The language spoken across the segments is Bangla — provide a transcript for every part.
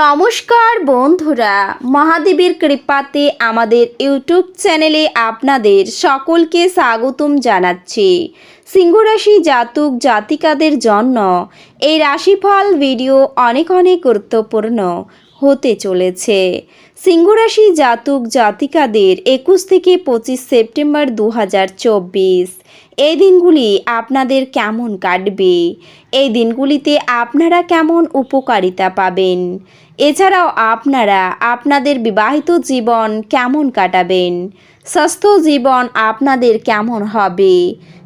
নমস্কার বন্ধুরা মহাদেবের কৃপাতে আমাদের ইউটিউব চ্যানেলে আপনাদের সকলকে স্বাগতম জানাচ্ছি। সিংহরাশি জাতক জাতিকাদের জন্য এই রাশিফল ভিডিও অনেক অনেক গুরুত্বপূর্ণ হতে চলেছে। সিংহরাশি জাতক জাতিকাদের একুশ থেকে পঁচিশ সেপ্টেম্বর দু হাজার চব্বিশ, এই দিনগুলি আপনাদের কেমন কাটবে? এই দিনগুলিতে আপনারা কেমন উপকারিতা পাবেন? এছাড়াও আপনারা আপনাদের বিবাহিত জীবন কেমন কাটাবেন? স্বাস্থ্য জীবন আপনাদের কেমন হবে?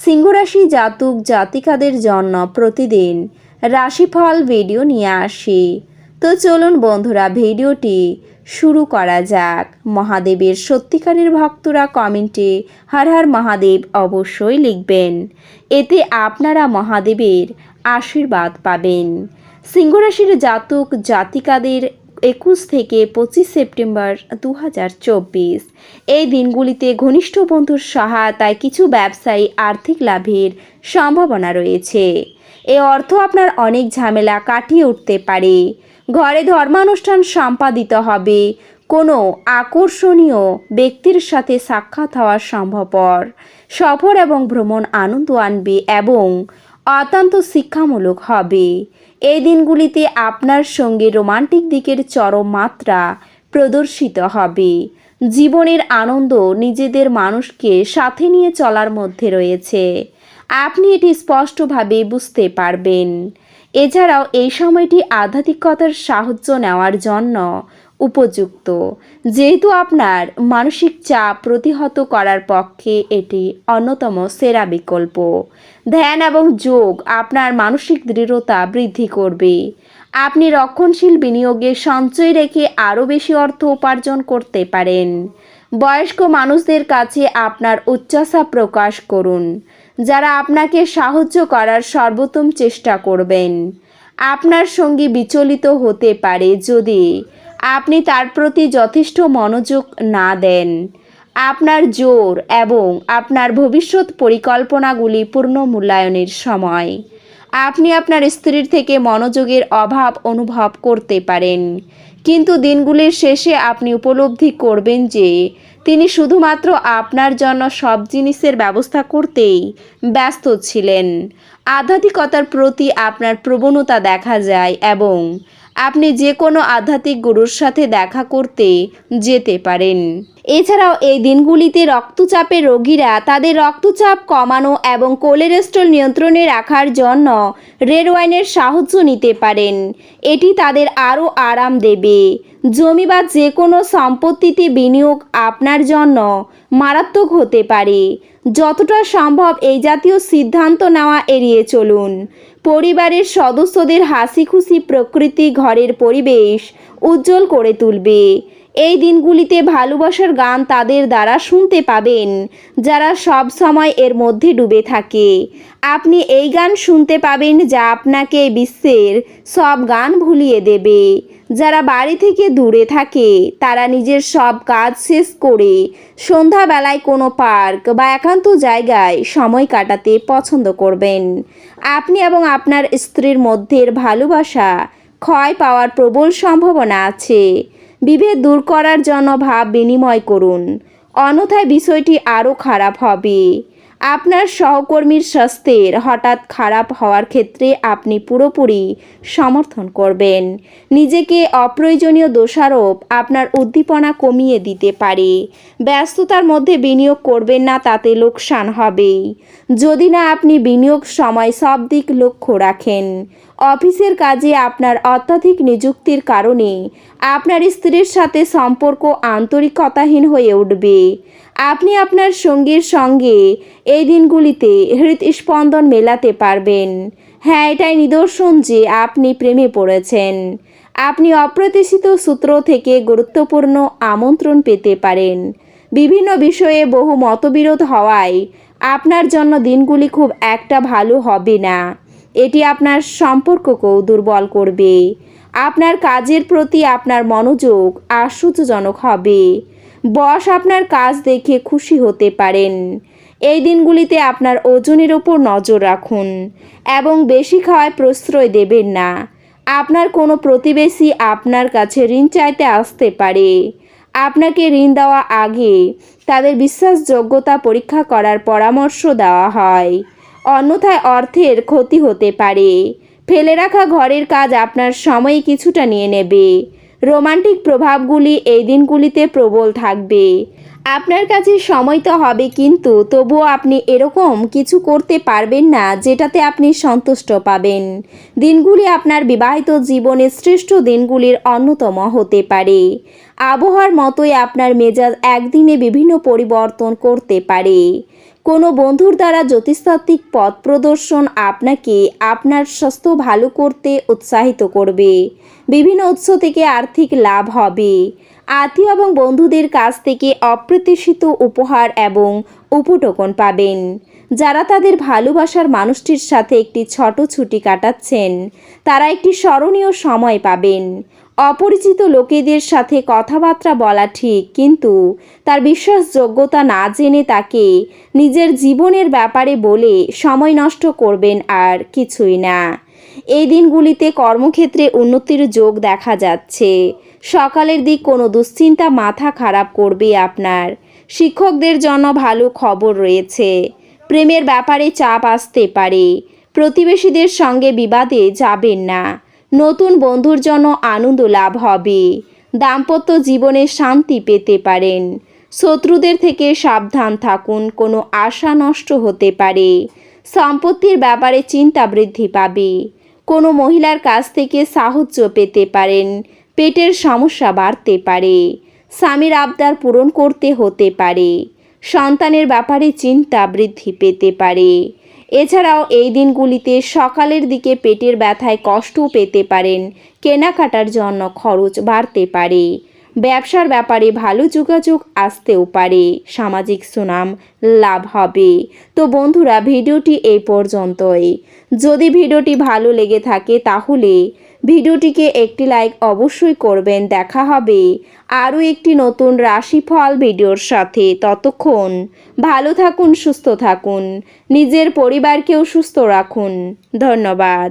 সিংহরাশি জাতক জাতিকাদের জন্য প্রতিদিন রাশিফল ভিডিও নিয়ে আসি। তো চলুন বন্ধুরা, ভিডিওটি শুরু করা যাক। মহাদেবের সত্যিকারের ভক্তরা কমেন্টে হর হর মহাদেব অবশ্যই লিখবেন। এতে আপনারা মহাদেবের আশীর্বাদ পাবেন। সিংহরাশির জাতক জাতিকাদের একুশ থেকে পঁচিশ সেপ্টেম্বর দু হাজার চব্বিশ। এই দিনগুলিতে ঘনিষ্ঠ বন্ধুর সহায়তায় কিছু ব্যবসায়ী আর্থিক লাভের সম্ভাবনা রয়েছে। এ অর্থ আপনার অনেক ঝামেলা কাটিয়ে উঠতে পারে। ঘরে ধর্মানুষ্ঠান সম্পাদিত হবে। কোনো আকর্ষণীয় ব্যক্তির সাথে সাক্ষাৎ হওয়া সম্ভবপর। সফর এবং ভ্রমণ আনন্দ আনবে এবং অত্যন্ত শিক্ষামূলক হবে। এই দিনগুলিতে আপনার সঙ্গে রোমান্টিক দিকের চরম মাত্রা প্রদর্শিত হবে। জীবনের আনন্দ নিজেদের মানুষকে সাথে নিয়ে চলার মধ্যে রয়েছে। আপনি এটি স্পষ্টভাবে বুঝতে পারবেন। এছাড়াও এই সময়টি আধ্যাত্মিকতার সাহায্য নেওয়ার জন্য উপযুক্ত। যেহেতু আপনার মানসিক চাপ প্রতিহত করার পক্ষে এটি অন্যতম সেরা বিকল্প। ধ্যান এবং যোগ আপনার মানসিক দৃঢ়তা বৃদ্ধি করবে। আপনি রক্ষণশীল বিনিয়োগে সঞ্চয় রেখে আরও বেশি অর্থ উপার্জন করতে পারেন। বয়স্ক মানুষদের কাছে আপনার উচ্চাসা প্রকাশ করুন, যারা আপনাকে সাহায্য করার সর্বোত্তম চেষ্টা করবেন। আপনার সঙ্গী বিচলিত হতে পারে যদি আপনি তার প্রতি যথেষ্ট মনোযোগ না দেন। আপনার জোর এবং আপনার ভবিষ্যৎ পরিকল্পনাগুলি পূর্ণ মূল্যায়নের সময়। আপনি আপনার স্ত্রীর থেকে মনোযোগের অভাব অনুভব করতে পারেন। কিন্তু দিনগুলির শেষে আপনি উপলব্ধি করবেন যে, তিনি শুধুমাত্র আপনার জন্য সব জিনিসের ব্যবস্থা করতেই ব্যস্ত ছিলেন। আধ্যাত্মিকতার প্রতি আপনার প্রবণতা দেখা যায় এবং আপনি যে কোনো আধ্যাত্মিক গুরুর সাথে দেখা করতে যেতে পারেন। এছাড়াও এই দিনগুলিতে রক্তচাপের রোগীরা তাদের রক্তচাপ কমানো এবং কোলেস্ট্রল নিয়ন্ত্রণে রাখার জন্য রেড ওয়াইনের সাহায্য নিতে পারেন। এটি তাদের আরও আরাম দেবে। জমি বা যে কোনো সম্পত্তিতে বিনিয়োগ আপনার জন্য মারাত্মক হতে পারে। যতটা সম্ভব এই জাতীয় সিদ্ধান্ত নেওয়া এড়িয়ে চলুন। পরিবারের সদস্যদের হাসি খুশি প্রকৃতি ঘরের পরিবেশ উজ্জ্বল করে তুলবে। এই দিনগুলিতে ভালোবাসার গান তাদের দ্বারা শুনতে পাবেন, যারা সব সময় এর মধ্যে ডুবে থাকে। আপনি এই গান শুনতে পাবেন যা আপনাকে বিশ্বের সব গান ভুলিয়ে দেবে। যারা বাড়ি থেকে দূরে থাকে, তারা নিজের সব কাজ শেষ করে সন্ধ্যাবেলায় কোনো পার্ক বা একান্ত জায়গায় সময় কাটাতে পছন্দ করবেন। আপনি এবং আপনার স্ত্রীর মধ্যের ভালোবাসা ক্ষয় পাওয়ার প্রবল সম্ভাবনা আছে। বিভেদ দূর করার জন্য ভাব বিনিময় করুন। অন্যথায় বিষয়টি আরও খারাপ হবে। আপনার সহকর্মীর স্বাস্থ্যের হঠাৎ খারাপ হওয়ার ক্ষেত্রে আপনি পুরোপুরি সমর্থন করবেন। নিজেকে অপ্রয়োজনীয় দোষারোপ আপনার উদ্দীপনা কমিয়ে দিতে পারে। ব্যস্ততার মধ্যে বিনিয়োগ করবেন না, তাতে লোকসান হবেই। যদি না আপনি বিনিয়োগ সময় সব দিক লক্ষ্য রাখেন অফিসের কাজে আপনার অত্যাধিক নিযুক্তির কারণে আপনার স্ত্রীর সাথে সম্পর্ক আন্তরিকতাহীন হয়ে উঠবে। আপনি আপনার সঙ্গীর সঙ্গে এই দিনগুলিতে হৃদস্পন্দন মেলাতে পারবেন। হ্যাঁ এটাই নিদর্শন যে আপনি প্রেমে পড়েছেন। আপনি অপ্রত্যাশিত সূত্র থেকে গুরুত্বপূর্ণ আমন্ত্রণ পেতে পারেন। বিভিন্ন বিষয়ে বহু মতবিরোধ হওয়ায় আপনার জন্য দিনগুলি খুব একটা ভালো হবে না। এটি আপনার সম্পর্ককেও দুর্বল করবে। আপনার কাজের প্রতি আপনার মনোযোগ আশ্চর্যজনক হবে। বস আপনার কাজ দেখে খুশি হতে পারেন। এই দিনগুলিতে আপনার ওজনের ওপর নজর রাখুন এবং বেশি খাওয়ায় প্রশ্রয় দেবেন না। আপনার কোনো প্রতিবেশী আপনার কাছে ঋণ চাইতে আসতে পারে। আপনাকে ঋণ দেওয়া আগে তাদের বিশ্বাসযোগ্যতা পরীক্ষা করার পরামর্শ দেওয়া হয়। অন্যথায় অর্থের ক্ষতি হতে পারে। ফেলে রাখা ঘরের কাজ আপনার সময় কিছুটা নিয়ে নেবে। রোমান্টিক প্রভাবগুলি এই দিনগুলিতে প্রবল থাকবে। আপনার কাছে সময় তো হবে কিন্তু তবুও আপনি এরকম কিছু করতে পারবেন না যেটাতে আপনি সন্তুষ্ট পাবেন। দিনগুলি আপনার বিবাহিত জীবনের শ্রেষ্ঠ দিনগুলির অন্যতম হতে পারে। আবহাওয়ার মতোই আপনার মেজাজ একদিনে বিভিন্ন পরিবর্তন করতে পারে। কোনো বন্ধুর দ্বারা জ্যোতিষতাত্ত্বিক পথ প্রদর্শন আপনাকে আপনার স্বাস্থ্য ভালো করতে উৎসাহিত করবে। বিভিন্ন উৎস থেকে আর্থিক লাভ হবে। আত্মীয় এবং বন্ধুদের কাছ থেকে অপ্রত্যাশিত উপহার এবং উপটোকন পাবেন। যারা তাদের ভালোবাসার মানুষটির সাথে একটি ছোট ছুটি কাটাচ্ছেন, তারা একটি স্মরণীয় সময় পাবেন। অপরিচিত লোকেদের সাথে কথাবার্তা বলা ঠিক, কিন্তু তার বিশ্বাসযোগ্যতা না জেনে তাকে নিজের জীবনের ব্যাপারে বলে সময় নষ্ট করবেন আর কিছুই না। এই দিনগুলিতে কর্মক্ষেত্রে উন্নতির যোগ দেখা যাচ্ছে। সকালের দিক কোনো দুশ্চিন্তা মাথা খারাপ করবে আপনার। শিক্ষকদের জন্য ভালো খবর রয়েছে। প্রেমের ব্যাপারে চাপ আসতে পারে। প্রতিবেশীদের সঙ্গে বিবাদে যাবেন না। নতুন বন্ধুর জন্য আনন্দ লাভ হবে। দাম্পত্য জীবনে শান্তি পেতে পারেন। শত্রুদের থেকে সাবধান থাকুন, কোনো আশা নষ্ট হতে পারে। সম্পত্তির ব্যাপারে চিন্তা বৃদ্ধি পাবে। কোনো মহিলার কাছ থেকে সাহায্য পেতে পারেন। পেটের সমস্যা বাড়তে পারে। স্বামীর আবদার পূরণ করতে হতে পারে। সন্তানের ব্যাপারে চিন্তা বৃদ্ধি পেতে পারে। এছাড়াও এই দিনগুলিতে সকালের দিকে পেটের ব্যথায় কষ্ট পেতে পারেন। কেনাকাটার জন্য খরচ বাড়তে পারে। ব্যবসার ব্যাপারে ভালো যোগাযোগ আসতেও পারে। সামাজিক সুনাম লাভ হবে। তো বন্ধুরা, ভিডিওটি এই পর্যন্তই। যদি ভিডিওটি ভালো লেগে থাকে তাহলে ভিডিওটিকে একটি লাইক অবশ্যই করবেন। দেখা হবে আরও একটি নতুন রাশিফল ভিডিওর সাথে। ততক্ষণ ভালো থাকুন, সুস্থ থাকুন। নিজের পরিবারকেও সুস্থ রাখুন। ধন্যবাদ।